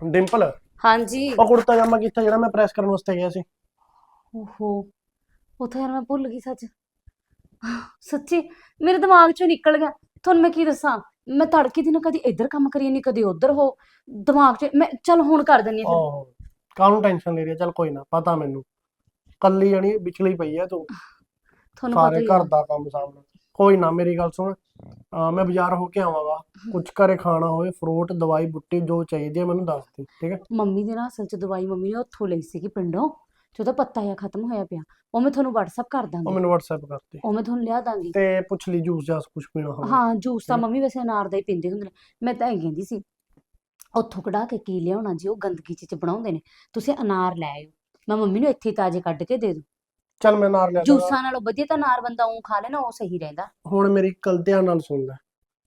ਡਿੰਪਲ? ਹਾਂਜੀ। ਉਹ ਕੁੜਤਾ ਜਾਮਾ ਕੀਤਾ ਜਿਹੜਾ ਮੈਂ ਪ੍ਰੈਸ ਕਰਨ ਵਾਸਤੇ ਗਿਆ ਸੀ? ਓਹੋ ਉਹ ਤਾਂ ਯਾਰ ਮੈਂ ਭੁੱਲ ਗਈ ਸੱਚ। ਸੱਚੀ ਮੇਰੇ ਦਿਮਾਗ ਚੋਂ ਨਿਕਲ ਗਿਆ। ਤੁਹਾਨੂੰ ਮੈਂ ਕੀ ਦੱਸਾਂ? ਮੈਂ ਤੜਕੇ ਦੀ ਨਾ ਕਦੀ ਇੱਧਰ ਕੰਮ ਕਰੀ ਨਹੀਂ ਕਦੀ ਉੱਧਰ ਹੋ। ਦਿਮਾਗ 'ਚ ਮੈਂ ਚੱਲ ਹੁਣ ਕਰ ਦਿੰਨੀ ਆ ਫਿਰ ਓਹ ਕਾਹਨੂੰ ਟੈਨਸ਼ਨ ਲੈ ਰਹੀ ਹੈ ਚੱਲ ਕੋਈ ਨਾ ਪਤਾ ਮੈਨੂੰ। ਕੱਲੀ ਜਣੀ ਵਿਚਲੀ ਪਈ ਹੈ ਤੂੰ। ਤੁਹਾਨੂੰ ਪਤਾ ਸਾਰੇ ਹੀ ਘਰ ਆ ਦਾ ਕੰਮ ਸਾਹਮਣੇ ਕੋਈ ਨਾ ਮੇਰੀ ਗੱਲ ਸੁਣ। ਅਹ ਮੈਂ ਬਾਜ਼ਾਰ ਹੋ ਕੇ ਆਵਾਂਗਾ ਕੁਝ ਘਰੇ ਖਾਣਾ ਹੋਵੇ ਫਰੂਟ ਦਵਾਈ ਬੁੱਟੀ ਜੋ ਚਾਹੀਦੀ ਹੈ ਮੈਨੂੰ ਦੱਸ ਦੇ ਠੀਕ ਹੈ ਮੰਮੀ ਦੀ ਨਾ ਅਸਲ 'ਚ ਦਵਾਈ ਮੰਮੀ ਨੇ ਉੱਥੋਂ ਲਈ ਸੀਗੀ ਪਿੰਡੋਂ ਉਹਦਾ ਪੱਤਾ ਜਿਹਾ ਖਤਮ ਹੋਇਆ ਪਿਆ। ਉਹ ਮੈਂ ਤੁਹਾਨੂੰ WhatsApp ਕਰ ਉਹ ਦਾਂਗੀ ਮੈਨੂੰ WhatsApp ਕਰ ਦੇ। ਉਹ ਮੈਂ ਤੁਹਾਨੂੰ ਲਿਆ ਦਾਂਗੀ। ਤੇ ਪੁੱਛ ਲਈ ਜੂਸ ਜਾਸ ਕੁਝ ਪੀਣਾ ਹੋਵੇ। ਹਾਂ ਜੂਸ ਤਾਂ ਠੀਕ। ਮੰਮੀ ਵੈਸੇ ਅਨਾਰ ਦਾ ਹੀ ਪੀਂਦੇ ਹੁੰਦੇ ਨੇ। ਮੈਂ ਤਾਂ ਇਹ ਕਹਿੰਦੀ ਸੀ ਉੱਥੋਂ ਕਢਾ ਕੇ ਕੀ ਲਿਆਉਣਾ ਜੀ ਉਹ ਗੰਦਗੀ ਚ ਬਣਾਉਂਦੇ ਨੇ। ਤੁਸੀਂ ਅਨਾਰ ਲੈ ਆਇਓ। ਮੈਂ ਮੰਮੀ ਨੂੰ ਇੱਥੇ ਹੀ ਤਾਜ਼ੇ ਕੱਢ ਕੇ ਦੇ ਦੂੰ। ਚੱਲ ਮੈਂ ਨਾਲ ਲੈ ਜੂਸਾਂ ਨਾਲੋਂ ਵਧੀਆ ਤਾਂ ਅਨਾਰ ਬੰਦਾ ਉਹ ਖਾ ਲੈ ਨਾ ਉਹ ਸਹੀ ਰਹਿੰਦਾ। ਹੁਣ ਮੇਰੀ ਕਲ ਧਿਆਨ ਨਾਲ ਸੁਣ ਲੈ।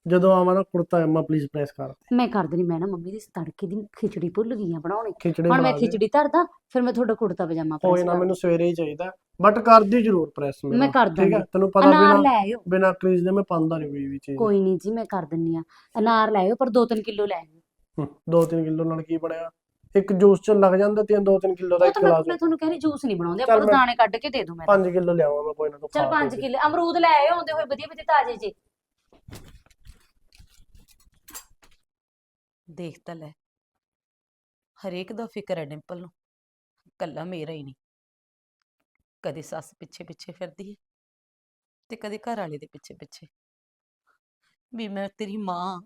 ਜਦੋਂ ਆਵਾਂ ਨਾ ਕੁੜਤਾ ਜਾਮਾ ਪਲੀਜ਼ ਪ੍ਰੈਸ ਕਰ। ਮੈਂ ਕਰ ਦੇਣੀ ਮੈਂ ਨਾ ਮੰਮੀ ਦੀ ਤੜਕੇ ਦੀ ਖਿਚੜੀ ਭੁੱਲ ਗਈ ਆ ਬਣਾਉਣੀ। ਖਿਚੜੀ ਹੁਣ ਮੈਂ ਬਣਾ ਦੇ ਖਿਚੜੀ ਧਰਦਾ ਫਿਰ ਮੈਂ ਤੁਹਾਡਾ ਕੁੜਤਾ ਪਜਾਮਾ ਕੋਈ ਨਾ ਮੈਨੂੰ ਸਵੇਰੇ ਹੀ ਚਾਹੀਦਾ। ਬਟ ਕਰਦੀ ਜ਼ਰੂਰ ਪ੍ਰੈਸ ਮੈਂ ਕਰ ਠੀਕ ਹੈ? ਦਾਂਗੀ। ਤੈਨੂੰ ਪਤਾ ਅਨਾਰ ਬਿਨਾ ਲੈ ਆਇਓ। ਬਿਨਾ ਕਰੀਜ਼ ਦੇ ਮੈਂ ਪਾਉਂਦਾ ਨਹੀਂ ਕੋਈ ਵੀ ਚੀਜ਼। ਕੋਈ ਨਹੀਂ ਜੀ ਮੈਂ ਕਰ ਦਿੰਨੀ ਆ। ਅਨਾਰ ਲੈ ਆਇਓ ਪਰ 2-3 ਕਿਲੋ ਲੈ ਆਇਓ। 2-3 ਕਿਲੋ ਨਾਲ ਕੀ ਬਣਿਆ? ਇੱਕ ਜੂਸ ਚ ਲੱਗ ਜਾਂਦਾ ਤੇ 2-3 ਕਿਲੋ ਦਾ ਉਹ ਇੱਕ ਤਾਂ ਮੈਂ ਗਲਾਸ ਮੈਂ ਤੁਹਾਨੂੰ ਕਹਿ ਰਹੀ ਜੂਸ ਨਹੀਂ ਬਣਾਉਂਦੇ ਚੱਲ ਆਪਾਂ ਨੂੰ ਮੈਂ- ਦਾਣੇ ਕੱਢ ਕੇ ਦੇ ਦੂੰ ਮੈਂ 5 ਕਿਲੋ ਲਿਆਵਾਂ ਮੈਂ ਕੋਈ ਨਾ ਤੂੰ ਚਲ ਖਾ 5 ਕੇ ਕਿਲੋ ਅਮਰੂਦ ਲੈ ਆਇਓ ਆਉਂਦੇ ਹੋਏ ਵਧੀਆ ਵਧੀਆ ਤਾਜ਼ੇ ਜੇ। ਦੇਖ ਤਾਂ ਲੈ ਹਰੇਕ ਦਾ ਫਿਕਰ ਹੈ ਡਿੰਪਲ ਨੂੰ ਕੱਲਾ ਮੇਰਾ ਹੀ ਨਹੀਂ। ਕਦੇ ਸੱਸ ਪਿੱਛੇ ਪਿੱਛੇ ਫਿਰਦੀ ਹੈ ਤੇ ਕਦੇ ਘਰ ਵਾਲੇ ਦੇ ਪਿੱਛੇ ਪਿੱਛੇ। ਵੀ ਮੈਂ ਤੇਰੀ ਮਾਂ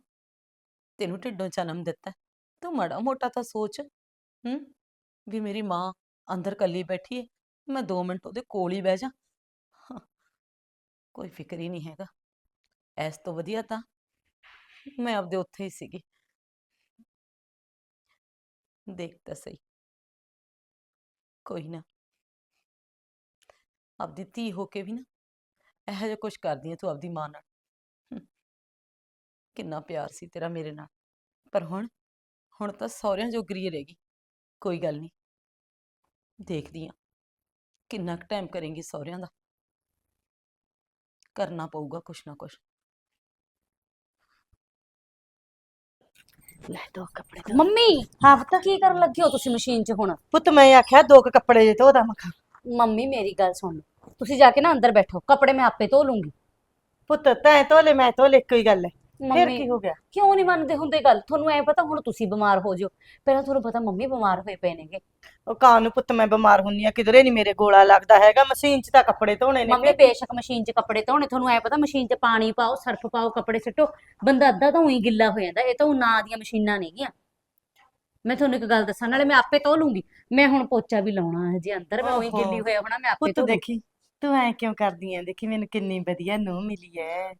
ਤੈਨੂੰ ਢਿੱਡੋਂ ਜਨਮ ਦਿੱਤਾ ਹੈ, ਤੂੰ ਮਾੜਾ ਮੋਟਾ ਤਾਂ ਸੋਚ ਹੂੰ? ਵੀ ਮੇਰੀ ਮਾਂ ਅੰਦਰ ਕੱਲੀ ਬੈਠੀ ਹੈ ਮੈਂ 2 ਮਿੰਟ ਉਹਦੇ ਕੋਲ ਹੀ ਬਹਿ ਜਾ। ਕੋਈ ਫਿਕਰ ਹੀ ਨਹੀਂ ਹੈਗਾ। ਐਸ ਤੋਂ ਵਧੀਆ ਤਾਂ ਮੈਂ ਆਪਦੇ ਉੱਥੇ ਹੀ ਸੀਗੀ। ਦੇਖ ਤਾਂ ਸਹੀ। ਕੋਈ ਨਾ। ਆਪਦੀ ਧੀ ਹੋ ਕੇ ਵੀ ਨਾ, ਇਹੋ ਜਿਹਾ ਕੁਝ ਕਰਦੀ ਹੈ ਤੂੰ ਆਪਦੀ ਮਾਂ ਨਾਲ। ਕਿੰਨਾ ਪਿਆਰ ਸੀ ਤੇਰਾ ਮੇਰੇ ਨਾਲ। ਪਰ ਹੁਣ ਹੁਣ ਤਾਂ ਸਹੁਰਿਆਂ ਜੋਗਰੀ ਹੀ ਰਹਿ ਗਈ। ਕੋਈ ਗੱਲ ਨਹੀਂ ਦੇਖਦੀ ਆ ਕਿੰਨਾ ਕੁ ਟਾਈਮ ਕਰੇਂਗੀ ਸਹੁਰਿਆਂ ਦਾ। ਕਰਨਾ ਪਊਗਾ ਕੁਛ ਨਾ ਕੁਛ। ਲੈ ਦੋ ਕੱਪੜੇ ਮੰਮੀ ਹਾਂ ਪੁੱਤ। ਕੀ ਕਰਨ ਲੱਗੇ ਹੋ ਤੁਸੀਂ ਮਸ਼ੀਨ 'ਚ ਹੁਣ? ਪੁੱਤ ਮੈਂ ਆਖਿਆ ਦੋ ਕੁ ਕੱਪੜੇ ਜੇ ਧੋਦਾ ਮਖਾ। ਮੰਮੀ ਮੇਰੀ ਗੱਲ ਸੁਣ। ਤੁਸੀਂ ਜਾ ਕੇ ਨਾ ਅੰਦਰ ਬੈਠੋ। ਕੱਪੜੇ ਮੈਂ ਆਪੇ ਧੋ ਲੂੰਗੀ। ਪੁੱਤ ਤੈਂ ਧੋਲੇ ਮੈਂ ਧੋਲੇ ਕੋਈ ਗੱਲ ਹੈ। ਫਿਰ ਮੰਮੀ ਕੀ ਹੋ ਗਿਆ? ਕਿਉਂ ਨਹੀਂ ਮੰਨਦੇ ਹੁੰਦੇ ਗੱਲ? ਤੁਹਾਨੂੰ ਐ ਪਤਾ ਹੁਣ ਤੁਸੀਂ ਬਿਮਾਰ ਹੋ ਜਿਓ। ਪਹਿਲਾਂ ਤੁਹਾਨੂੰ ਪਤਾ ਮੰਮੀ ਬਿਮਾਰ ਹੋਏ ਪਏ ਨੇਗੇ। ਉਹ ਕਾਂ ਨੂੰ ਪੁੱਤ ਮੈਂ ਬਿਮਾਰ ਹੁੰਨੀ ਆ ਕਿਧਰੇ ਨਹੀਂ ਮੇਰੇ ਗੋਲਾ ਲੱਗਦਾ ਹੈਗਾ। ਮਸ਼ੀਨ 'ਚ ਤਾਂ ਕੱਪੜੇ ਧੋਣੇ ਨੇ ਮੰਮੀ ਬੇਸ਼ੱਕ ਮਸ਼ੀਨ 'ਚ ਕੱਪੜੇ ਧੋਣੇ ਤੁਹਾਨੂੰ ਐ ਪਤਾ ਮਸ਼ੀਨ 'ਚ ਪਾਣੀ ਪਾਓ ਸਰਫ ਪਾਓ ਕੱਪੜੇ ਸਿੱਟੋ। ਬੰਦਾ ਅੱਧਾ ਤਾਂ ਉਹੀ ਗਿੱਲਾ ਹੋ ਜਾਂਦਾ ਇਹ ਤਾਂ ਉਹ ਨਾਂ ਦੀਆਂ ਮਸ਼ੀਨਾਂ ਨੇਗੀਆਂ। ਮੈਂ ਤੁਹਾਨੂੰ ਇੱਕ ਗੱਲ ਦੱਸਾਂ ਨਾਲੇ ਮੈਂ ਆਪੇ ਧੋ ਲੂੰਗੀ। ਮੈਂ ਹੁਣ ਪੋਚਾ ਵੀ ਲਾਉਣਾ ਹੈ ਜੇ ਅੰਦਰ ਮੈਂ ਉਹੀ ਓਹੋ। ਗਿੱਲੀ ਹੋਇਆ ਹੋਣਾ ਮੈਂ ਆਪੇ ਪੁੱਤ ਧੋ ਦੇਖੀ ਤੂੰ ਐ ਕਿਉਂ ਕਰਦੀ ਐ? ਦੇਖੀ ਮੈਨੂੰ ਕਿੰਨੀ ਵਧੀਆ ਨੂੰਹ ਮਿਲੀ ਐ।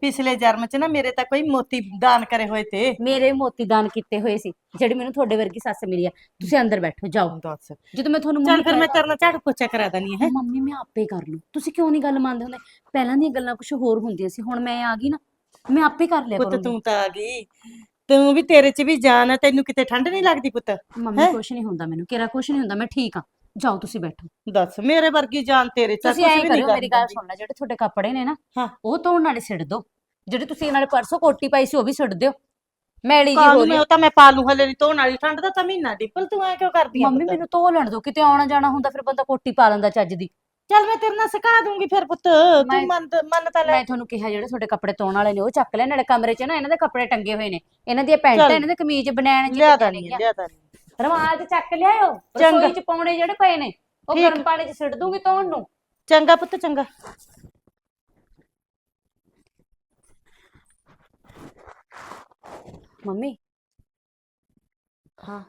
ਪਿਛਲੇ ਜਨਮ 'ਚ ਨਾ ਮੇਰੇ ਤਾਂ ਕੋਈ ਮੋਤੀ ਦਾਨ ਕਰੇ ਹੋਏ ਤੇ। ਮੇਰੇ ਮੋਤੀ ਦਾਨ ਕੀਤੇ ਹੋਏ ਸੀ ਜਿਹੜੀ ਮੈਨੂੰ ਤੁਹਾਡੇ ਵਰਗੀ ਸੱਸ ਮਿਲੀ ਆ। ਤੁਸੀਂ ਅੰਦਰ ਬੈਠੋ ਜਾਓ। ਦੱਸ। ਜਦੋਂ ਮੈਂ ਤੁਹਾਨੂੰ ਚੱਲ ਫਿਰ ਮੈਂ ਤੇਰੇ ਨਾਲ ਝਾੜੂ ਪੋਚਾ ਕਰਾ ਦਨੀ ਹੈ ਮੰਮੀ ਮੈਂ ਆਪੇ ਕਰ ਲੂੰ। ਤੁਸੀਂ ਕਿਉਂ ਨਹੀਂ ਗੱਲ ਮੰਨਦੇ ਹੁੰਦੇ? ਪਹਿਲਾਂ ਦੀਆਂ ਗੱਲਾਂ ਕੁਝ ਹੋਰ ਹੁੰਦੀਆਂ ਸੀ ਹੁਣ ਮੈਂ ਆ ਗਈ ਨਾ। ਮੈਂ ਆਪੇ ਕਰ ਲਿਆ ਪੁੱਤ ਤੂੰ ਤਾਂ ਆ ਗਈ। ਤੂੰ ਵੀ ਤੇਰੇ 'ਚ ਵੀ ਜਾਨ ਹੈ ਤੈਨੂੰ ਕਿਤੇ ਠੰਡ ਨਹੀਂ ਲੱਗਦੀ ਪੁੱਤ? ਮੰਮੀ? ਕੁਛ ਨਹੀਂ ਹੁੰਦਾ ਮੈਨੂੰ ਕਿਹੜਾ ਕੁਛ ਨਹੀਂ ਹੁੰਦਾ ਮੈਂ ਠੀਕ ਆ ਜਾਓ ਤੁਸੀਂ ਬੈਠੋ। ਦੱਸ ਮੇਰੇ ਵਰਗੀ ਜਾਨ ਤੇਰੇ 'ਚ ਤੁਸੀਂ ਐਂ ਵੀ ਨਹੀਂ ਕਰਿਓ ਮੇਰੀ ਗੱਲ ਕਰਦੀ। ਸੁਣ ਲੈ ਜਿਹੜੇ ਤੁਹਾਡੇ ਕੱਪੜੇ ਨੇ ਨਾ ਹਾਂ। ਉਹ ਧੋਣ ਨਾਲੇ ਸਿੱਟ ਦਿਓ ਜਿਹੜੇ ਤੁਸੀਂ ਨਾਲੇ ਪਰਸੋਂ ਕੋਟੀ ਪਾਈ ਸੀ ਉਹ ਵੀ ਸਿੱਟ ਦਿਓ। ਮੈਲੀ ਜੀ ਹੋ ਰਹੀ ਮੈਂ ਉਹ ਤਾਂ ਮੈਂ ਪਾ ਲੂੰ ਹਲੇ ਨਹੀਂ ਧੋਣ ਵਾਲੀ। ਠੰਡ ਦਾ ਤਾਂ ਮਹੀਨਾ ਡਿੱਪਲ ਤੂੰ ਐ ਕਿਉਂ ਕਰਦੀ ਆ ਮੰਮੀ ਮੈਨੂੰ ਧੋ ਲੈਣ ਦਿਓ ਕਿਤੇ ਆਉਣਾ ਜਾਣਾ ਹੁੰਦਾ ਫਿਰ ਬੰਦਾ ਕੋਟੀ ਪਾ ਲੈਂਦਾ ਚੱਜ ਦੀ। ਚੱਲ ਮੈਂ ਤੇਰੇ ਨਾਲ ਸਿਖਾ ਦੂੰਗੀ ਫਿਰ ਪੁੱਤ ਮੈਂ- ਤੂੰ ਮੰਨ ਮੰਨ ਤਾਂ ਲੈ। ਮੈਂ ਤੁਹਾਨੂੰ ਕਿਹਾ ਜਿਹੜੇ ਤੁਹਾਡੇ ਕੱਪੜੇ ਧੋਣ ਵਾਲੇ ਨੇ ਉਹ ਚੱਕ ਲੈ ਨਾਲੇ ਕਮਰੇ 'ਚ ਨਾ ਇਹਨਾਂ ਦੇ ਕੱਪੜੇ ਟੰਗੇ ਹੋਏ ਨੇ। ਇਹਨਾਂ ਦੀਆਂ ਪੈਂਟਾਂ ਚੱਲ। ਇਹਨਾਂ ਦੇ ਕਮੀਜ਼ ਬਨੈਣ ਜੀ ਲਿਆਦਾ ਨਹੀਂ ਲਿਆਦਾ ਨਹੀਂ ਰਵਾਜ ਚੱਕ ਲਿਆਓ ਚੰਗਾ। ਰਸੋਈ 'ਚ ਪਾਉਣੇ ਜਿਹੜੇ ਪਏ ਨੇ ਉਹ ਠੀਕ। ਗਰਮ ਪਾਣੀ 'ਚ ਸਿੱਟ ਦੂੰਗੀ ਧੋਣ ਨੂੰ। ਚੰਗਾ ਪੁੱਤ ਚੰਗਾ। ਮੰਮੀ। ਹਾਂ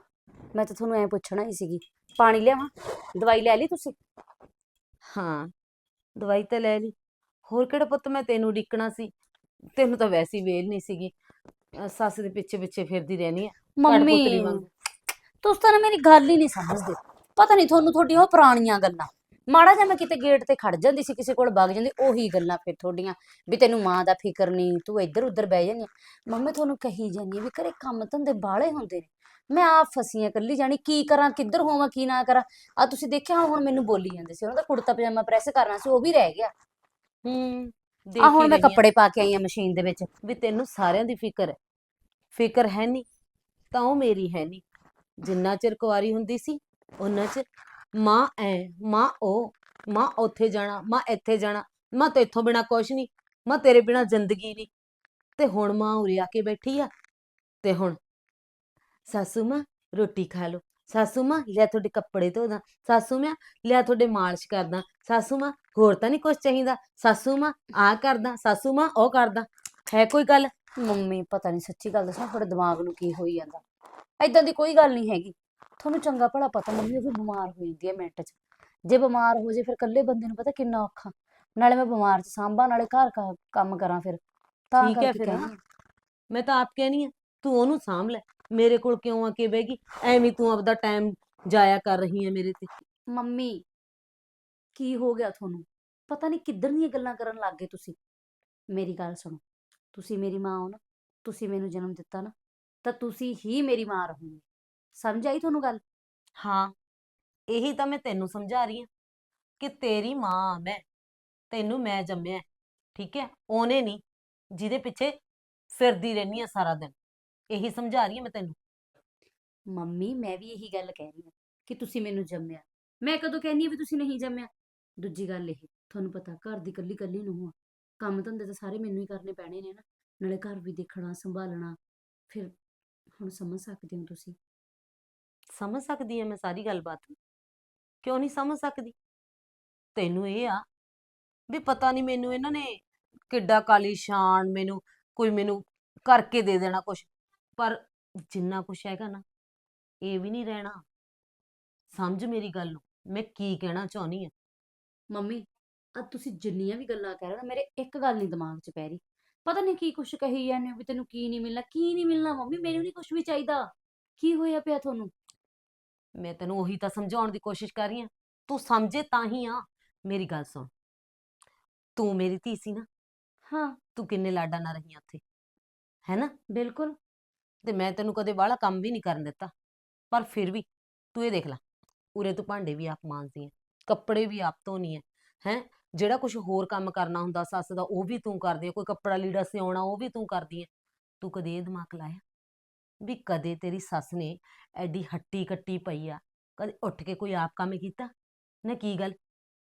ਮੈਂ ਤਾਂ ਤੁਹਾਨੂੰ ਐ ਪੁੱਛਣਾ ਹੀ ਸੀਗੀ। ਪਾਣੀ ਲਿਆਵਾਂ? ਦਵਾਈ ਲੈ ਲਈ ਤੁਸੀਂ? ਹਾਂ ਦਵਾਈ ਤਾਂ ਲੈ ਲਈ। ਹੋਰ ਕਿਹੜਾ ਪੁੱਤ ਮੈਂ ਤੈਨੂੰ ਡਿੱਕਣਾ ਸੀ। ਤੈਨੂੰ ਤਾਂ ਵੈਸੇ ਹੀ ਵੇਲ ਨਹੀਂ ਸੀਗੀ। ਅਹ ਸੱਸ ਦੇ ਪਿੱਛੇ ਪਿੱਛੇ ਫਿਰਦੀ ਰਹਿਣੀ ਆ। ਮੰਮੀ ਵਾਂਗ। ਤੁਸੀਂ ਤਾਂ ਨਾ ਮੇਰੀ ਗੱਲ ਹੀ ਨਹੀਂ ਸਮਝਦੇ। ਪਤਾ ਨਹੀਂ ਤੁਹਾਨੂੰ ਤੁਹਾਡੀਆਂ ਉਹ ਪੁਰਾਣੀਆਂ ਗੱਲਾਂ। ਮਾੜਾ ਜਿਹਾ ਮੈਂ ਕਿਤੇ ਗੇਟ ਤੇ ਖੜ ਜਾਂਦੀ ਸੀ ਕਿਸੇ ਕੋਲ ਵਗ ਜਾਂਦੀ ਉਹੀ ਗੱਲਾਂ ਫਿਰ ਤੁਹਾਡੀਆਂ ਵੀ ਤੈਨੂੰ ਮਾਂ ਦਾ ਫਿਕਰ ਨਹੀਂ ਤੂੰ ਇੱਧਰ ਉੱਧਰ ਬਹਿ ਜਾਂਦੀ ਆਂ। ਮੰਮੀ ਤੁਹਾਨੂੰ ਕਹੀ ਜਾਂਦੀ ਆ ਵੀ ਘਰੇ ਕੰਮ ਧੰਦੇ ਬਾਹਲੇ ਹੁੰਦੇ ਨੇ। ਮੈਂ ਆਪ ਫਸੀਆਂ ਇਕੱਲੀ ਜਾਣੀ ਕੀ ਕਰਾਂ ਕਿੱਧਰ ਹੋਵਾਂ ਕੀ ਨਾ ਕਰਾਂ। ਆ ਤੁਸੀਂ ਦੇਖਿਆ ਹੁਣ ਮੈਨੂੰ ਬੋਲੀ ਜਾਂਦੇ ਸੀ ਉਹਨਾਂ ਦਾ ਕੁੜਤਾ ਪਜਾਮਾ ਪ੍ਰੈਸ ਕਰਨਾ ਸੀ ਉਹ ਵੀ ਰਹਿ ਗਿਆ। ਹੂੰ ਆ ਹੁਣ ਮੈਂ ਕੱਪੜੇ ਪਾ ਕੇ ਆਈ ਆ ਮਸ਼ੀਨ ਦੇ ਵਿੱਚ। ਵੀ ਤੈਨੂੰ ਸਾਰਿਆਂ ਦੀ ਫਿਕਰ ਹੈ। ਫਿਕਰ ਹੈ ਨਹੀਂ ਤਾਂ ਉਹ ਮੇਰੀ ਹੈ ਨਹੀਂ ਜਿੰਨਾ ਚਿਰ ਕੁਆਰੀ ਹੁੰਦੀ ਸੀ ਉਹਨਾਂ ਚ ਮਾਂ ਐ, ਮਾਂ ਉਹ ਮਾਂ ਉੱਥੇ ਜਾਣਾ, ਮਾਂ ਇੱਥੇ ਜਾਣਾ, ਮਾਂ ਤੇਥੋਂ ਬਿਨਾ ਕੁਛ ਨਹੀਂ ਮਾਂ ਤੇਰੇ ਬਿਨਾ ਜ਼ਿੰਦਗੀ ਨਹੀਂ ਤੇ ਹੁਣ ਮਾਂ ਉਰੇ ਆ ਕੇ ਬੈਠੀ ਆ। ਤੇ ਹੁਣ ਸਾਸੂ ਮਾਂ, ਰੋਟੀ ਖਾ ਲਓ। ਸਾਸੂ ਮਾਂ, ਲਿਆ ਤੁਹਾਡੇ ਕੱਪੜੇ ਧੋਦਾ ਸਾਸੂ ਮਾਂ, ਲਿਆ ਤੁਹਾਡੇ ਮਾਲਿਸ਼ ਕਰਦਾ ਸਾਸੂ ਮਾਂ, ਹੋਰ ਤਾਂ ਨਹੀਂ ਕੁਛ ਚਾਹੀਦਾ। ਸਾਸੂ ਮਾਂ ਆ ਕਰਦਾ ਸਾਸੂ ਮਾਂ, ਉਹ ਕਰਦਾ ਹੈ ਕੋਈ ਗੱਲ? ਮੰਮੀ, ਪਤਾ ਨਹੀਂ ਸੱਚੀ ਗੱਲ ਦੱਸਾਂ, ਤੁਹਾਡੇ ਦਿਮਾਗ ਨੂੰ ਕੀ ਹੋਈ ਜਾਂਦਾ। ਐਦਾਂ ਦੀ ਕੋਈ ਗੱਲ ਨਹੀਂ ਹੈਗੀ। ਤੁਹਾਨੂੰ ਚੰਗਾ ਭਲਾ ਪਤਾ ਮੰਮੀ ਉਹ ਵੀ ਬਿਮਾਰ ਹੋ ਜਾਂਦੀ ਹੈ ਮਿੰਟ 'ਚ। ਜੇ ਬਿਮਾਰ ਹੋ ਜੇ ਫਿਰ ਇਕੱਲੇ ਬੰਦੇ ਨੂੰ ਪਤਾ ਕਿੰਨਾ ਔਖਾ। ਨਾਲੇ ਮੈਂ ਬਿਮਾਰ 'ਚ ਸਾਂਭਾਂ ਨਾਲੇ ਘਰ ਕਾ- ਕੰਮ ਕਰਾਂ ਫਿਰ। ਤਾਂ ਠੀਕ ਹੈ ਕਰਕੇ ਫਿਰ ਕਹਿੰਦੀ ਨਾ। ਮੈਂ ਤਾਂ ਆਪ ਕਹਿਣੀ ਆ ਤੂੰ ਉਹਨੂੰ ਸਾਂਭ ਲੈ। ਮੇਰੇ ਕੋਲ ਕਿਉਂ ਆ ਕੇ ਬਹਿਗੀ ਐਵੇਂ ਤੂੰ ਆਪਦਾ ਟਾਈਮ ਜਾਇਆ ਕਰ ਰਹੀ ਹੈ ਮੇਰੇ ਤੇ। ਮੰਮੀ ਕੀ ਹੋ ਗਿਆ ਤੁਹਾਨੂੰ? ਪਤਾ ਨਹੀਂ ਕਿੱਧਰ ਦੀਆਂ ਗੱਲਾਂ ਕਰਨ ਲੱਗ ਗਏ ਤੁਸੀਂ। ਮੇਰੀ ਗੱਲ ਸੁਣੋ। ਤੁਸੀਂ ਮੇਰੀ ਮਾਂ ਹੋ ਨਾ ਤੁਸੀਂ ਮੈਨੂੰ ਜਨਮ ਦਿੱਤਾ ਨਾ। ਤਾਂ ਤੁਸੀਂ ਹੀ ਮੇਰੀ ਮਾਂ ਰਹੋਗੇ। ਸਮਝ ਆਈ ਤੁਹਾਨੂੰ ਗੱਲ? ਹਾਂ। ਇਹੀ ਤਾਂ ਮੈਂ ਤੈਨੂੰ ਸਮਝਾ ਰਹੀ ਹਾਂ ਕਿ ਤੇਰੀ ਮਾਂ ਮੈਂ ਤੈਨੂੰ ਮੈਂ ਜੰਮਿਆ ਠੀਕ ਹੈ? ਉਹਨੇ ਨਹੀਂ ਜਿਹਦੇ ਪਿੱਛੇ ਫਿਰਦੀ ਰਹਿਨੀ ਆ ਸਾਰਾ ਦਿਨ। ਇਹੀ ਸਮਝਾ ਰਹੀ ਹਾਂ ਮੈਂ ਤੈਨੂੰ। ਮੰਮੀ ਮੈਂ ਵੀ ਇਹੀ ਗੱਲ ਕਹਿ ਰਹੀ ਹਾਂ ਕਿ ਤੁਸੀਂ ਮੈਨੂੰ ਜੰਮਿਆ। ਮੈਂ ਕਦੋਂ ਕਹਿੰਨੀ ਆ ਵੀ ਤੁਸੀਂ ਨਹੀਂ ਜੰਮਿਆ? ਦੂਜੀ ਗੱਲ ਇਹ ਤੁਹਾਨੂੰ ਪਤਾ ਘਰ ਦੀ ਕੱਲੀ ਕੱਲੀ ਨੂੰ ਆ। ਕੰਮ ਧੰਦੇ ਤਾਂ ਸਾਰੇ ਮੈਨੂੰ ਹੀ ਕਰਨੇ ਪੈਣੇ ਨੇ ਨਾ। ਨਾਲੇ ਘਰ ਵੀ ਦੇਖਣਾ ਸੰਭਾਲਣਾ ਫਿਰ ਹੁਣ ਸਮਝ ਸਕਦੇ ਹੋ ਤੁਸੀਂ। ਸਮਝ ਸਕਦੀ ਹਾਂ ਮੈਂ ਸਾਰੀ ਗੱਲਬਾਤ। ਕਿਉਂ ਨਹੀਂ ਸਮਝ ਸਕਦੀ? ਤੈਨੂੰ ਇਹ ਆ ਵੀ ਪਤਾ ਨਹੀਂ ਮੈਨੂੰ ਇਹਨਾਂ ਨੇ ਕਿੱਡਾ ਕਾਲੀਸ਼ਾਨ ਮੈਨੂੰ ਕੋਈ ਮੈਨੂੰ ਕਰਕੇ ਦੇ ਦੇਣਾ ਕੁਛ। ਪਰ ਜਿੰਨਾ ਕੁਛ ਹੈਗਾ ਨਾ ਇਹ ਵੀ ਨਹੀਂ ਰਹਿਣਾ। ਸਮਝ ਮੇਰੀ ਗੱਲ ਨੂੰ ਮੈਂ ਕੀ ਕਹਿਣਾ ਚਾਹੁੰਦੀ ਆ ਮੰਮੀ ਅੱਜ ਤੁਸੀਂ ਜਿੰਨੀਆਂ ਵੀ ਗੱਲਾਂ ਕਹਿ ਰਹੇ ਹੋ ਨਾ ਮੇਰੇ ਇੱਕ ਗੱਲ ਨਹੀਂ ਦਿਮਾਗ 'ਚ ਪੈ ਰਹੀ। ਪਤਾ ਨਹੀਂ ਕੀ ਕੁਛ ਕਹੀ ਜਾਂਦੇ ਹੋ ਵੀ ਤੈਨੂੰ ਕੀ ਨਹੀਂ ਮਿਲਣਾ ਕੀ ਨਹੀਂ ਮਿਲਣਾ ਮੰਮੀ ਮੈਨੂੰ ਨਹੀਂ ਕੁਛ ਵੀ ਚਾਹੀਦਾ। ਕੀ ਹੋਇਆ ਪਿਆ ਤੁਹਾਨੂੰ? ਮੈਂ ਤੈਨੂੰ ਉਹੀ ਤਾਂ ਸਮਝਾਉਣ ਦੀ ਕੋਸ਼ਿਸ਼ ਕਰ ਰਹੀ ਆ ਤੂੰ ਸਮਝੇ ਤਾਂ ਹੀ ਆ। ਮੇਰੀ ਗੱਲ ਸੁਣ। ਤੂੰ ਮੇਰੀ ਧੀ ਸੀ ਨਾ। ਹਾਂ। ਤੂੰ ਕਿੰਨੇ ਲਾਡਾਂ ਨਾਲ ਰਹੀ ਆ ਉੱਥੇ। ਹੈ ਨਾ? ਬਿਲਕੁਲ। ਤੇ ਮੈਂ ਤੈਨੂੰ ਕਦੇ ਬਾਹਲਾ ਕੰਮ ਵੀ ਨਹੀਂ ਕਰਨ ਦਿੱਤਾ। ਪਰ ਫਿਰ ਵੀ ਤੂੰ ਇਹ ਦੇਖ ਲੈ। ਉਰੇ ਤੂੰ ਭਾਂਡੇ ਵੀ ਆਪ ਮਾਂਜਦੀ ਹੈ। ਕੱਪੜੇ ਵੀ ਆਪ ਧੋਣੀ ਹੈ। ਹੈ? ਜਿਹੜਾ ਕੁਝ ਹੋਰ ਕੰਮ ਕਰਨਾ ਹੁੰਦਾ ਸੱਸ ਦਾ, ਉਹ ਵੀ ਤੂੰ ਕਰਦੀ ਹੈ ਕੋਈ ਕੱਪੜਾ ਲੀੜਾ ਸਿਉਣਾ, ਉਹ ਵੀ ਤੂੰ ਕਰਦੀ ਹੈ ਤੂੰ ਕਦੇ ਇਹ ਦਿਮਾਗ ਲਾਇਆ ਵੀ ਕਦੇ ਤੇਰੀ ਸੱਸ ਨੇ ਐਡੀ ਹੱਟੀ ਕੱਟੀ ਪਈ ਆ, ਕਦੇ ਉੱਠ ਕੇ ਕੋਈ ਆਪ ਕੰਮ ਕੀਤਾ? ਨਾ ਕੀ ਗੱਲ?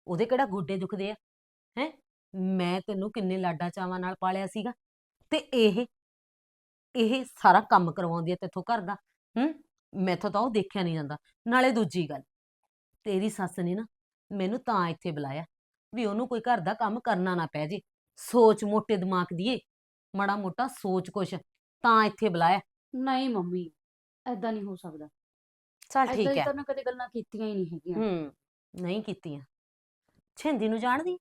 ਉਹਦੇ ਕਿਹੜਾ ਗੋਡੇ ਦੁਖਦੇ ਆ? ਹੈ? ਮੈਂ ਤੈਨੂੰ ਕਿੰਨੇ ਲਾਡਾ ਚਾਵਾਂ ਨਾਲ ਪਾਲਿਆ ਸੀਗਾ। ਤੇ ਇਹ ਇਹ ਸਾਰਾ ਕੰਮ ਕਰਵਾਉਂਦੀ ਹੈ ਤੇਥੋਂ ਘਰ ਦਾ। ਹੂੰ? ਮੈਥੋਂ ਤਾਂ ਉਹ ਦੇਖਿਆ ਨਹੀਂ ਜਾਂਦਾ। ਨਾਲੇ ਦੂਜੀ ਗੱਲ, ਤੇਰੀ ਸੱਸ ਨੇ ਨਾ ਮੈਨੂੰ ਤਾਂ ਇੱਥੇ ਬੁਲਾਇਆ। ਵੀ ਉਹਨੂੰ ਕੋਈ ਘਰ ਦਾ ਕੰਮ ਕਰਨਾ ਨਾ ਪੈ ਜੇ। ਸੋਚ ਮੋਟੇ ਦਿਮਾਗ ਦੀ ਏ। ਮਾੜਾ ਮੋਟਾ ਸੋਚ ਕੁਛ। ਤਾਂ ਇੱਥੇ ਬੁਲਾਇਆ। ਨਹੀਂ ਮੰਮੀ ਐਦਾਂ ਨਹੀਂ ਹੋ ਸਕਦਾ। ਚਲ ਐਦਾਂ ਠੀਕ ਦੀ ਹੈ ਤਾਂ ਮੈਂ ਕਦੇ ਗੱਲਾਂ ਕੀਤੀਆਂ ਹੀ ਨਹੀਂ ਹੈਗੀਆਂ। ਹੂੰ ਨਹੀਂ ਕੀਤੀਆਂ। ਛਿੰਦੀ ਨੂੰ ਜਾਣਦੀ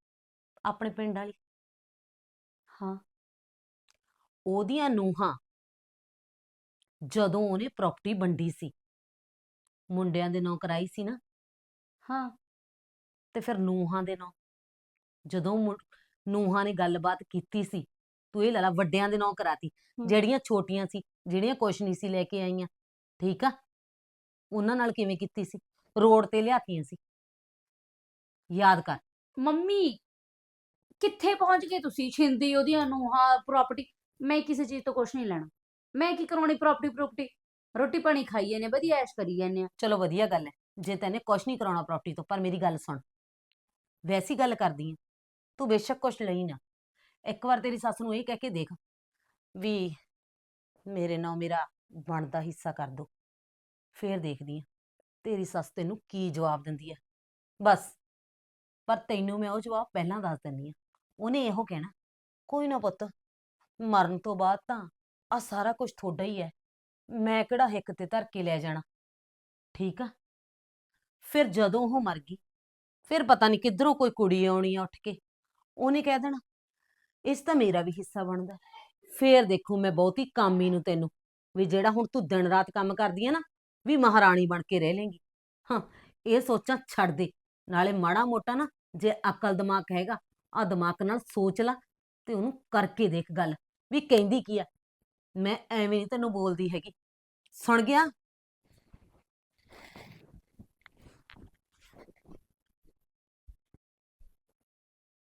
ਆਪਣੇ ਪਿੰਡ ਵਾਲੀ ਹਾਂ। ਉਹਦੀਆਂ ਨੂੰਹਾਂ ਜਦੋਂ ਉਹਨੇ ਪ੍ਰਾਪਰਟੀ ਵੰਡੀ ਸੀ ਮੁੰਡਿਆਂ ਦੇ ਨਾਂ ਕਰਾਈ ਸੀ ਨਾ। ਹਾਂ। ਤੇ ਫਿਰ ਨੂੰਹਾਂ ਦੇ ਨਾਂ ਜਦੋਂ ਮੁੰ- ਨੂੰਹਾਂ ਨੇ ਗੱਲਬਾਤ ਕੀਤੀ ਸੀ ਤੂੰ ਇਹ ਲਾ ਲਾ ਵੱਡਿਆਂ ਦੇ ਨਾਂ ਕਰਾਤੀ ਹਮ। ਜਿਹੜੀਆਂ ਛੋਟੀਆਂ ਸੀ ਜਿਹੜੀਆਂ ਕੁਛ ਨਹੀਂ ਸੀ ਲੈ ਕੇ ਆਈਆਂ ਠੀਕ ਆ? ਉਹਨਾਂ ਨਾਲ ਕਿਵੇਂ ਕੀਤੀ ਸੀ? ਰੋਡ ਤੇ ਲਿਆਤੀਆਂ ਸੀ। ਯਾਦ ਕਰ। ਮੰਮੀ ਕਿੱਥੇ ਪਹੁੰਚ ਗਏ ਤੁਸੀਂ? ਛਿੰਦੀ ਉਹਦੀਆਂ ਨੂੰਹਾਂ ਪ੍ਰਾਪਰਟੀ ਮੈਂ ਕਿਸੇ ਚੀਜ਼ ਤੋਂ ਕੁਝ ਨਹੀਂ ਲੈਣਾ। ਮੈਂ ਕੀ ਕਰਾਉਣੀ ਪ੍ਰਾਪਰਟੀ ਪ੍ਰਾਪਰਟੀ ਰੋਟੀ ਪਾਣੀ ਖਾਈ ਜਾਂਦੇ ਵਧੀਆ ਐਸ਼ ਕਰੀ ਜਾਂਦੇ ਆ। ਚਲੋ ਵਧੀਆ ਗੱਲ ਹੈ ਜੇ ਤੈਨੇ ਕੁਛ ਨਹੀਂ ਕਰਾਉਣਾ ਪ੍ਰਾਪਰਟੀ ਤੋਂ ਪਰ ਮੇਰੀ ਗੱਲ ਸੁਣ। ਵੈਸੀ ਗੱਲ ਕਰਦੀ ਹੈ ਤੂੰ ਬੇਸ਼ੱਕ ਕੁਛ ਲਈ ਨਾ। ਇੱਕ ਵਾਰ ਤੇਰੀ ਸੱਸ ਨੂੰ ਇਹ ਕਹਿ ਕੇ ਦੇਖ ਵੀ ਮੇਰੇ ਨਾਲ ਮੇਰਾ ਬਣਦਾ ਹਿੱਸਾ ਕਰ ਦੋ। ਫੇਰ ਦੇਖਦੀ ਆ ਤੇਰੀ ਸੱਸ ਤੈਨੂੰ ਕੀ ਜਵਾਬ ਦਿੰਦੀ ਹੈ ਬਸ, ਪਰ ਤੈਨੂੰ ਮੈਂ ਉਹ ਜਵਾਬ ਪਹਿਲਾਂ ਦੱਸ ਦਿੰਦੀ ਆ। ਉਹਨੇ ਇਹੋ ਕਹਿਣਾ, ਕੋਈ ਨਾ ਪੁੱਤ, ਮਰਨ ਤੋਂ ਬਾਅਦ ਤਾਂ ਆ ਸਾਰਾ ਕੁਝ ਤੁਹਾਡਾ ਹੀ ਹੈ ਮੈਂ ਕਿਹੜਾ ਹਿੱਕ ਤੇ ਧਰ ਕੇ ਲੈ ਜਾਣਾ। ਠੀਕ ਆ? ਫਿਰ ਜਦੋਂ ਉਹ ਮਰ ਗਈ, ਫਿਰ ਪਤਾ ਨਹੀਂ ਕਿੱਧਰੋਂ ਕੋਈ ਕੁੜੀ ਆਉਣੀ ਆ ਉੱਠ ਕੇ। ਉਹਨੇ ਕਹਿ ਦੇਣਾ। ਇਸ ਤਾਂ ਮੇਰਾ ਵੀ ਹਿੱਸਾ ਬਣਦਾ ਫੇਰ ਦੇਖੂ ਮੈਂ ਬਹੁਤੀ ਕਾਮੀ ਨੂੰ ਤੈਨੂੰ, ਵੀ ਜਿਹੜਾ ਹੁਣ ਤੂੰ ਦਿਨ ਰਾਤ ਕੰਮ ਕਰਦੀ ਆ ਨਾ, ਵੀ ਮਹਾਰਾਣੀ ਬਣ ਕੇ ਰਹਿ ਲੇਂਗੀ। ਹਾਂ, ਇਹ ਸੋਚਾਂ ਛੱਡ ਦੇ। ਨਾਲੇ ਮਾੜਾ ਮੋਟਾ ਨਾ, ਜੇ ਅਕਲ ਦਿਮਾਗ ਹੈਗਾ ਆ ਦਿਮਾਗ ਨਾਲ ਸੋਚ ਲੈ ਤੇ ਉਹਨੂੰ ਕਰਕੇ ਦੇਖ ਗੱਲ, ਵੀ ਕਹਿੰਦੀ ਕੀ ਆ। ਮੈਂ ਐਵੇਂ ਨਹੀਂ ਤੈਨੂੰ ਬੋਲਦੀ ਹੈਗੀ। ਸੁਣ ਗਿਆ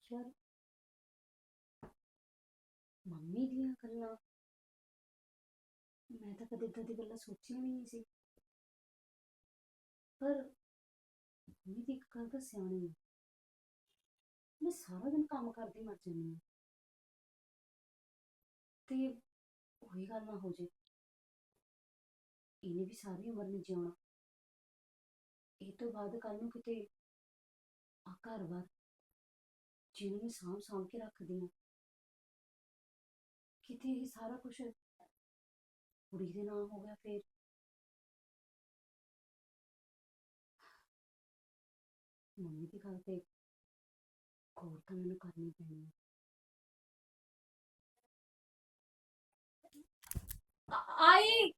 ਚਲ ਮੰਮੀ ਦੀਆਂ ਗੱਲਾਂ। ਮੈਂ ਤਾਂ ਕਦੇ ਏਦਾਂ ਦੀ ਗੱਲਾਂ ਸੋਚੀਆਂ ਵੀ ਨਹੀਂ ਸੀ। ਪਰ ਮੰਮੀ ਦੀ ਇੱਕ ਗੱਲ ਤਾਂ ਸਿਆਣੀ ਹੈ। ਮੈਂ ਸਾਰਾ ਦਿਨ ਕੰਮ ਕਰਦੀ ਮਰ ਜਾਂਦੀ ਹਾਂ। ਤੇ ਉਹੀ ਗੱਲ ਨਾ ਹੋ ਜੇ। ਇਹਨੇ ਵੀ ਸਾਰੀ ਉਮਰ ਨਹੀਂ ਜਿਉਣਾ। ਇਹ ਤੋਂ ਬਾਅਦ ਕੱਲ ਨੂੰ ਕਿਤੇ ਆ ਘਰ-ਬਾਰ ਜਿਹਨੂੰ ਮੈਂ ਸਾਂਭ ਸਾਂਭ ਕੇ ਰੱਖਦੀ ਹਾਂ। ਕਿਤੇ ਇਹ ਸਾਰਾ ਕੁਝ ਕੁੜੀ ਦੇ ਨਾਂ ਹੋ ਗਿਆ ਫੇਰ। ਮੰਮੀ ਦੀ ਗੱਲ ਤੇ ਗੌਰ ਤਾਂ ਮੈਨੂੰ ਕਰਨੀ ਪੈਣੀ ਹੈ ਆਈ!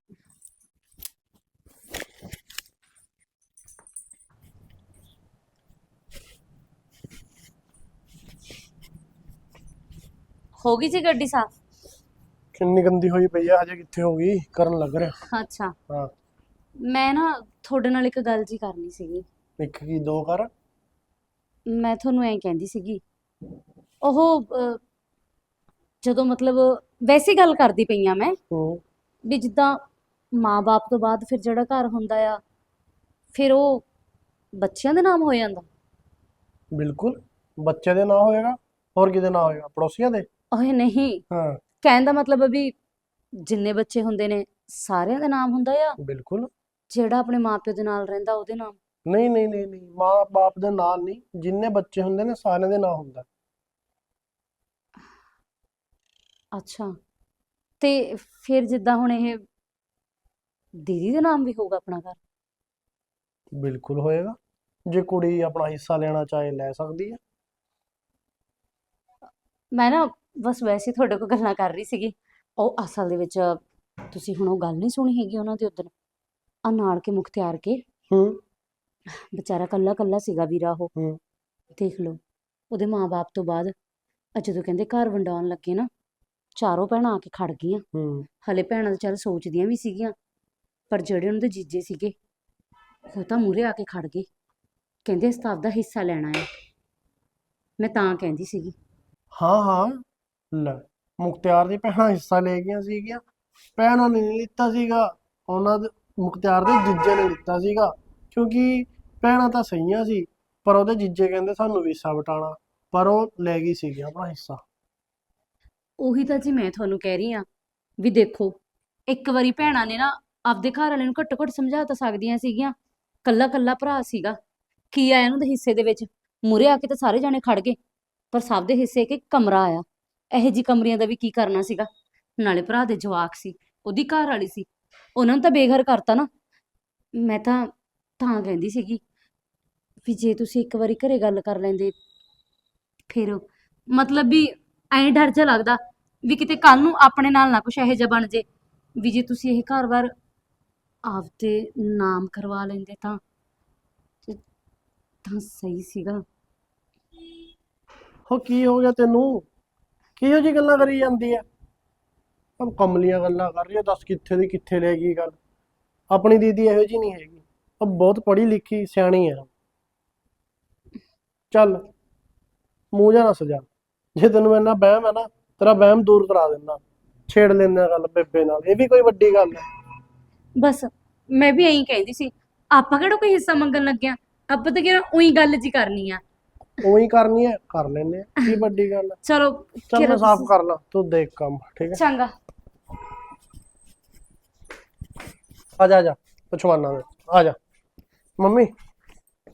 ਹੋ ਗਈ ਜੀ ਗੱਡੀ ਸਾਫ਼? ਕਿੰਨੀ ਗੰਦੀ ਹੋਈ ਪਈ ਆ ਹਜੇ ਕਿੱਥੇ ਹੋ ਗਈ ਕਰਨ ਲੱਗ ਰਿਹਾ। ਅੱਛਾ। ਹਾਂ। ਮੈਂ ਨਾ ਤੁਹਾਡੇ ਨਾਲ ਇੱਕ ਗੱਲ ਜੀ ਕਰਨੀ ਸੀਗੀ। ਇੱਕ ਕੀ ਦੋ ਕਰ। ਮੈਂ ਤੁਹਾਨੂੰ ਐਂ ਕਹਿੰਦੀ ਸੀਗੀ ਉਹ ਅਹ, ਜਦੋਂ ਮਤਲਬ ਵੈਸੀ ਗੱਲ ਕਰਦੀ ਪਈ ਆ ਮੈਂ ਹੂੰ। ਵੀ ਜਿੱਦਾਂ ਮਾਂ-ਬਾਪ ਤੋਂ ਬਾਅਦ ਫਿਰ ਜਿਹੜਾ ਘਰ ਹੁੰਦਾ ਆ ਫਿਰ ਉਹ ਬੱਚਿਆਂ ਦੇ ਨਾਮ ਹੋ ਜਾਂਦਾ। ਬਿਲਕੁਲ। ਬੱਚੇ ਦੇ ਨਾਂ ਹੋਏਗਾ ਹੋਰ ਕਿਹਦੇ ਨਾਂ ਹੋਏਗਾ? ਪੜੋਸੀਆਂ ਦੇ? ਓਏ ਨਹੀਂ। ਹਾਂ। ਕਹਿਣ ਦਾ ਮਤਲਬ ਵੀ ਜਿੰਨੇ ਬੱਚੇ ਹੁੰਦੇ ਨੇ ਸਾਰਿਆਂ ਦਾ ਨਾਮ ਹੁੰਦਾ ਆ। ਬਿਲਕੁਲ। ਜਿਹੜਾ ਆਪਣੇ ਮਾਪਿਓ ਦੇ ਨਾਲ ਰਹਿੰਦਾ ਉਹਦੇ ਨਾਮ। ਨਹੀਂ ਨਹੀਂ ਨਹੀਂ ਨਹੀਂ। ਮਾਂ ਬਾਪ ਦੇ ਨਾਂ ਨਹੀਂ ਜਿੰਨੇ ਬੱਚੇ ਹੁੰਦੇ ਨੇ ਸਾਰਿਆਂ ਦੇ ਨਾਂ ਹੁੰਦਾ। ਅੱਛਾ। ਤੇ ਫਿਰ ਜਿੱਦਾਂ ਹੁਣ ਇਹ ਦੀਦੀ ਦੇ ਨਾਮ ਵੀ ਹੋਊਗਾ ਆਪਣਾ ਘਰ? ਬਿਲਕੁਲ ਹੋਏਗਾ। ਜੇ ਕੁੜੀ ਆਪਣਾ ਹਿੱਸਾ ਲੈਣਾ ਚਾਹੇ ਲੈ ਸਕਦੀ ਹੈ ਮੈਂ ਨਾ ਬਸ ਵੈਸੇ ਹੀ ਤੁਹਾਡੇ ਕੋਲ ਗੱਲਾਂ ਕਰ ਰਹੀ ਸੀਗੀ। ਉਹ ਅਸਲ ਦੇ ਵਿੱਚ ਤੁਸੀਂ ਹੁਣ ਉਹ ਗੱਲ ਨਹੀਂ ਸੁਣੀ ਹੈਗੀ ਉਹਨਾਂ ਦੇ ਉਦੋਂ ਆ ਨਾਲ ਕੇ ਮੁਖਤਿਆਰ ਕੇ। ਹੂੰ। ਵਿਚਾਰਾ ਕੱਲਾ ਕੱਲਾ ਸੀਗਾ ਵੀਰਾ ਉਹ। ਹੂੰ। ਦੇਖ ਲਓ ਉਹਦੇ ਮਾਂ-ਬਾਪ ਤੋਂ ਬਾਅਦ ਆ ਜਦੋਂ ਕਹਿੰਦੇ ਘਰ ਵੰਡਾਉਣ ਲੱਗੇ ਨਾ ਚਾਰੋਂ ਭੈਣਾਂ ਆ ਕੇ ਖੜ ਗਈਆਂ। ਹੂੰ। ਹਲੇ ਭੈਣਾਂ ਤਾਂ ਚੱਲ ਸੋਚਦੀਆਂ ਵੀ ਸੀਗੀਆਂ ਪਰ ਜਿਹੜੇ ਉਹਨਾਂ ਦੇ ਜੀਜੇ ਸੀਗੇ ਉਹ ਤਾਂ ਮੂਹਰੇ ਆ ਕੇ ਖੜ ਗਏ। ਕਹਿੰਦੇ ਅਸੀਂ ਤਾਂ ਆਪਦਾ ਹਿੱਸਾ ਲੈਣਾ ਹੈ। ਮੈਂ ਤਾਂ ਕਹਿੰਦੀ ਸੀਗੀ। ਹਾਂ ਹਾਂ। ਲੈ, ਮੁਖਤਿਆਰ ਦੀ ਭੈਣਾਂ ਹਿੱਸਾ ਲੈ ਗਈਆਂ ਸੀਗੀਆਂ। ਭੈਣਾਂ ਨੇ ਨਹੀਂ ਲਿੱਤਾ ਸੀਗਾ, ਉਹਨਾਂ ਦੇ ਮੁਖਤਿਆਰ ਦੇ ਜੀਜੇ ਨੇ ਲਿੱਤਾ ਸੀਗਾ। ਕਿਉਂਕਿ ਭੈਣਾਂ ਤਾਂ ਸਹੀਆਂ ਸੀ, ਪਰ ਉਹਦੇ ਜੀਜੇ ਕਹਿੰਦੇ ਸਾਨੂੰ ਵੀ ਹਿੱਸਾ ਵਟਾਣਾ ਪਰ ਉਹ ਲੈ ਗਈ ਸੀਗੀ ਆਪਣਾ ਹਿੱਸਾ। ਉਹੀ ਤਾਂ ਜੀ ਮੈਂ ਤੁਹਾਨੂੰ ਕਹਿ ਰਹੀ ਆ ਵੀ ਦੇਖੋ, ਇੱਕ ਵਾਰੀ ਭੈਣਾਂ ਨੇ ਨਾ ਆਪਦੇ ਘਰ ਵਾਲੇ ਨੂੰ ਘੱਟੋ ਘੱਟ ਸਮਝਾ ਤਾਂ ਸਕਦੀਆਂ ਸੀਗੀਆਂ। ਕੱਲਾ ਕੱਲਾ ਭਰਾ ਸੀਗਾ, ਕੀ ਆਇਆ ਉਹਨਾਂ ਦੇ ਹਿੱਸੇ ਦੇ ਵਿੱਚ? ਮੂਹਰੇ ਆ ਕੇ ਤਾਂ ਸਾਰੇ ਜਾਣੇ ਖੜ ਗਏ, ਪਰ ਸਭ ਦੇ ਹਿੱਸੇ ਇੱਕ ਇੱਕ ਕਮਰਾ ਆਇਆ। ਇਹੋ ਜਿਹੀ ਕਮਰਿਆਂ ਦਾ ਵੀ ਕੀ ਕਰਨਾ ਸੀਗਾ? ਨਾਲੇ ਭਰਾ ਦੇ ਜਵਾਕ ਸੀ, ਉਹਦੀ ਘਰ ਵਾਲੀ ਸੀ। ਉਹਨਾਂ ਨੂੰ ਤਾਂ ਬੇਘਰ ਕਰਤਾ ਨਾ। ਮੈਂ ਤਾਂ ਤਾਂ ਕਹਿੰਦੀ ਸੀਗੀ ਵੀ ਜੇ ਤੁਸੀਂ ਇੱਕ ਵਾਰੀ ਘਰੇ ਗੱਲ ਕਰ ਲੈਂਦੇ, ਫਿਰ ਮਤਲਬ ਵੀ ਐਂ ਡਰ ਜਿਹਾ ਲੱਗਦਾ ਵੀ ਕਿਤੇ ਕੱਲ ਨੂੰ ਆਪਣੇ ਨਾਲ ਨਾ ਕੁਛ ਇਹੋ ਜਿਹਾ ਬਣ ਜੇ। ਵੀ ਜੇ ਤੁਸੀਂ ਇਹ ਘਰ-ਬਾਰ ਆਪਦੇ ਨਾਮ ਕਰਵਾ ਲੈਂਦੇ ਤਾਂ ਤਾਂ ਸਹੀ ਸੀਗਾ। ਹੋ ਕੀ ਹੋ ਗਿਆ ਤੈਨੂੰ? ਕਿਹੋ ਜੀ ਗੱਲਾਂ ਕਰੀ ਜਾਂਦੀ ਐ? ਉਹ ਕਮਲੀਆਂ ਗੱਲਾਂ ਕਰ ਰਹੀ ਐ, ਦੱਸ ਕਿੱਥੇ ਦੀ ਕਿੱਥੇ ਲੈ ਗਈ ਗੱਲ। ਆਪਣੀ ਦੀਦੀ ਇਹੋ ਜੀ ਨਹੀਂ ਹੈਗੀ। ਉਹ ਬਹੁਤ ਪੜ੍ਹੀ ਲਿਖੀ, ਸਿਆਣੀ ਐ। ਚੱਲ, ਮੂੰਹ ਜਾ ਨਾ ਸਜਾ। ਜੇ ਤੈਨੂੰ ਇੰਨਾ ਵਹਿਮ ਹੈ ਨਾ, ਤੇਰਾ ਵਹਿਮ ਦੂਰ ਕਰਾ ਦਿੰਦਾ। ਛੇੜ ਲੈਂਦਾ ਗੱਲ ਬੇਬੇ ਨਾਲ। ਇਹ ਵੀ ਕੋਈ ਵੱਡੀ ਗੱਲ ਹੈ ਬਸ, ਮੈਂ ਵੀ ਐਂ ਕਹਿੰਦੀ ਸੀ, ਆਪਾਂ ਕਿਹੜਾ ਕੋਈ ਹਿੱਸਾ ਮੰਗਣ ਲੱਗਿਆ? ਆਪਾਂ ਤਾਂ ਕਿਹੜਾ ਉਹੀ ਗੱਲ ਜੀ ਕਰਨੀ ਆ। ਉਹੀ ਕਰਨੀ ਹੈ ਕਰ ਲੈਨੇ ਆ ਕੀ ਵੱਡੀ ਗੱਲ ਹੈ। ਚਲੋ ਚੱਲ ਕਿਹੜਾ ਮੈਂ ਸਾਫ਼ ਕਰ ਲਾਂ ਤੂੰ ਦੇਖ ਕੰਮ ਠੀਕ ਹੈ? ਚੰਗਾ। ਆ ਜਾ ਆ ਜਾ ਪੁੱਛਵਾਨਾ ਮੈਂ ਆ ਜਾ। ਮੰਮੀ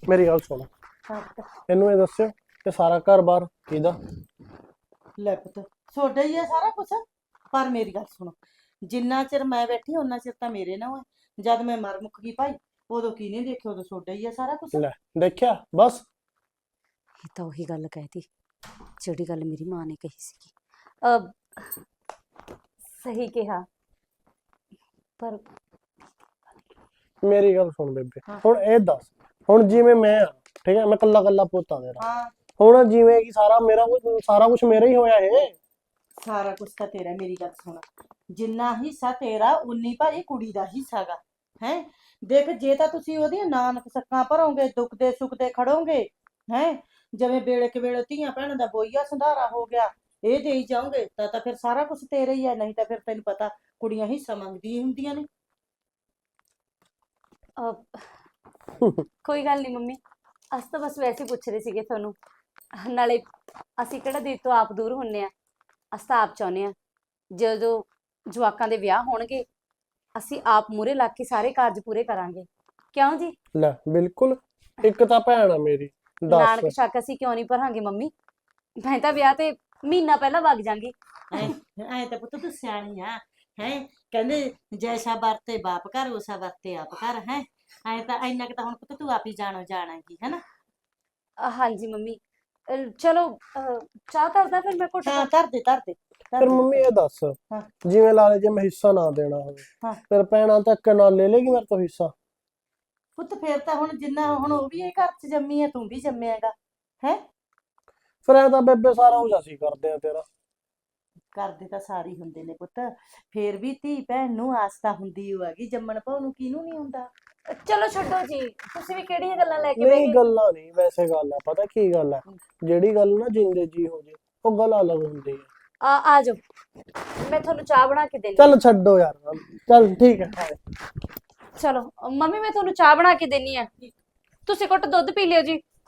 ਮੇਰੀ ਗੱਲ ਸੁਣ। ਇਹਨੂੰ ਇਹ ਦੱਸਿਓ ਕਿ ਸਾਰਾ ਘਰ-ਬਾਰ ਕਿਹਦਾ? ਲੈ ਪੁੱਤ ਤੁਹਾਡਾ ਹੀ ਆ ਸਾਰਾ ਕੁਝ ਪਰ ਮੇਰੀ ਗੱਲ ਸੁਣੋ ਜਿੰਨਾ ਚਿਰ ਮੈਂ ਬੈਠੀ ਉਹਨਾਂ ਚਿਰ ਤਾਂ ਮੇਰੇ ਨਾਲ ਹੈ ਜਦ ਮੈਂ ਮਰ ਮੁੱਕ ਗਈ ਭਾਈ ਉਦੋਂ ਕਿਹਨੇ ਦੇਖਿਆ ਉਦੋਂ ਤੁਹਾਡਾ ਹੀ ਆ ਸਾਰਾ ਕੁਝ ਲੈ ਦੇਖਿਆ ਬਸ। ਇਹ ਤਾਂ ਉਹੀ ਗੱਲ ਕਹਿਤੀ ਜਿਹੜੀ ਗੱਲ ਮੇਰੀ ਮਾਂ ਨੇ ਕਹੀ ਸੀਗੀ। ਅ ਸਹੀ ਕਿਹਾ ਪਰ ਮੇਰੀ ਗੱਲ ਸੁਣ ਬੇਬੇ ਹਾਂ। ਹੁਣ ਇਹ ਦੱਸ ਹੁਣ ਜਿਵੇਂ ਮੈਂ ਆ ਠੀਕ ਹੈ ਮੈਂ ਕੱਲਾ ਕੱਲਾ ਪੋਤਾ ਤੇਰਾ। ਹਾਂ। ਹੁਣ ਜਿਵੇਂ ਕਿ ਸਾਰਾ ਮੇਰਾ ਕੁਝ ਸਾਰਾ ਕੁਝ ਮੇਰਾ ਹੀ ਹੋਇਆ ਇਹ? ਸਾਰਾ ਕੁਝ ਤਾਂ ਤੇਰਾ ਮੇਰੀ ਗੱਲ ਸੁਣ। ਜਿੰਨਾ ਹਿੱਸਾ ਤੇਰਾ ਉਨੀ ਭਾਜੀ ਕੁੜੀ ਦਾ ਹਿੱਸਾਗਾ ਹੈ? ਦੇਖ ਜੇ ਤਾਂ ਤੁਸੀਂ ਉਹਦੀਆਂ ਨਾਨਕ ਸੱਕਾਂ ਭਰੋਗੇ ਦੁੱਖ ਦੇ ਸੁੱਖ ਦੇ ਖੜੋਗੇ ਹੈ? ਜਿਵੇਂ ਵੇਲੇ ਕਿ ਵੇਲੇ ਧੀਆਂ ਭੈਣਾਂ ਦਾ ਬੋਈਆ ਸੰਧਾਰਾ ਹੋ ਗਿਆ ਇਹ ਦੇਈ ਜਾਓਗੇ ਤਾਂ ਤਾਂ ਫਿਰ ਸਾਰਾ ਕੁਝ ਤੇਰਾ ਹੀ ਹੈ ਨਹੀਂ ਤਾਂ ਫਿਰ ਤੈਨੂੰ ਪਤਾ ਕੁੜੀਆਂ ਹਿੱਸਾ ਮੰਗਦੀਆਂ ਹੀ ਹੁੰਦੀਆਂ ਨੇ। ਅ ਕੋਈ ਗੱਲ ਨਹੀਂ ਮੰਮੀ ਅਸੀਂ ਤਾਂ ਬਸ ਵੈਸੇ ਹੀ ਪੁੱਛ ਰਹੇ ਸੀਗੇ ਤੁਹਾਨੂੰ। ਨਾਲੇ ਅਸੀਂ ਕਿਹੜਾ ਦੇਰ ਤੋਂ ਆਪ ਦੂਰ ਹੁੰਨੇ ਆ ਅਸੀਂ ਤਾਂ ਆਪ ਚਾਹੁੰਦੇ ਆ ਜਦੋਂ ਜਵਾਕਾਂ ਦੇ ਵਿਆਹ ਹੋਣਗੇ ਅਸੀਂ ਆਪ ਮੂਰੇ ਲੱਗ ਕੇ ਸਾਰੇ ਕਾਰਜ ਪੂਰੇ ਕਰਾਂਗੇ। ਕਿਉਂ ਜੀ? ਲੈ ਬਿਲਕੁਲ ਇੱਕ ਤਾਂ ਭੈਣ ਆ ਮੇਰੀ। ਦੱਸ। ਨਾਨਕ ਸ਼ੱਕ ਅਸੀਂ ਕਿਉਂ ਨਹੀਂ ਭਰਾਂਗੇ ਮੰਮੀ? ਮੈਂ ਤਾਂ ਵਿਆਹ ਤੇ ਮਹੀਨਾ ਪਹਿਲਾਂ ਵਗ ਜਾਂਗੀ। ਐ ਐ ਤਾਂ ਪੁੱਤ ਤੂੰ ਸਿਆਣੀ ਆ ਹੈ? ਕਹਿੰਦੇ ਜੈਸਾ ਵਰਤੇ ਬਾਪ ਘਰ ਉਸਾ ਵਰਤੇ ਆਪ ਘਰ ਹੈ? ਐ ਤਾਂ ਇੰਨਾ ਕਿ ਤਾਂ ਹੁਣ ਪੁੱਤ ਤੂੰ ਆਪ ਹੀ ਜਾਣੋ ਜਾਣਾਂਗੀ ਹੈਨਾ? ਅ, ਹਾਂਜੀ ਮੰਮੀ। ਅ, ਚਲੋ ਅ, ਚਾਹ ਕਰਦਾ ਫਿਰ ਮੈਂ ਘੁੱਟ ਹਾਂ ਧਰ ਦੇ ਧਰ ਦੇ ਧਰ ਫਿਰ ਦੇ। ਮੰਮੀ ਇਹ ਦੱਸ ਹਾਂ। ਜਿਵੇਂ ਲਾ ਲੈ ਜੇ ਮੈਂ ਹਿੱਸਾ ਨਾ ਦੇਣਾ ਹੋਵੇ। ਹਾਂ। ਫਿਰ ਭੈਣਾਂ ਤੱਕ ਨਾਲ ਲੈ ਲੇਗੀ ਮੇਰੇ ਤੋਂ ਹਿੱਸਾ। ਪੁੱਤ ਫੇਰ ਤਾਂ ਹੁਣ ਜਿੰਨਾ ਹੁਣ ਉਹ ਵੀ ਇਹ ਘਰ 'ਚ ਜੰਮੀ ਹੈ ਤੂੰ ਵੀ ਜੰਮਿਆਗਾ ਹੈ? ਫਿਰ ਐ ਤਾਂ ਬੇਬੇ ਸਾਰਾ ਕੁਝ ਅਸੀਂ ਕਰਦੇ ਆ ਤੇਰਾ। ਕਰਦੇ ਤਾਂ ਸਾਰੇ ਹੀ ਹੁੰਦੇ ਨੇ ਪੁੱਤ ਫੇਰ ਵੀ ਧੀ ਭੈਣ ਨੂੰ ਆਸਤਾ ਹੁੰਦੀ ਹੈਗੀ ਜੰਮਣ ਪਾਉ ਨੂੰ ਕਿਹਨੂੰ ਨਹੀਂ ਹੁੰਦਾ? ਚਲੋ ਛੱਡੋ ਜੀ ਤੁਸੀਂ ਵੀ ਕਿਹੜੀਆਂ ਗੱਲਾਂ ਲੈ ਕੇ ਬਹਿ ਨਹੀਂ ਗੱਲਾਂ ਨਹੀਂ ਵੈਸੇ ਗੱਲ ਆ ਪਤਾ ਕੀ ਗੱਲ ਆ? ਜਿਹੜੀ ਗੱਲ ਨਾ ਜਿੰਦੇ ਜੀ ਹੋ ਜੇ ਉਹ ਗੱਲ ਅਲੱਗ ਹੁੰਦੀ ਆ। ਆ ਜਾਓ ਮੈਂ ਤੁਹਾਨੂੰ ਚਾਹ ਬਣਾ ਕੇ ਦੇਣੀ। ਚੱਲ ਛੱਡੋ ਯਾਰ ਚੱਲ ਠੀਕ ਹੈ ਚਲੋ, ਮੰਮੀ ਮੈਂ ਤੁਹਾਨੂੰ ਚਾਹ ਬਣਾ ਕੇ ਦੇਣੀ ਆ। ਤੁਸੀਂ ਘੁੱਟ ਦੁੱਧ ਪੀ ਲਿਓ ਜੀ।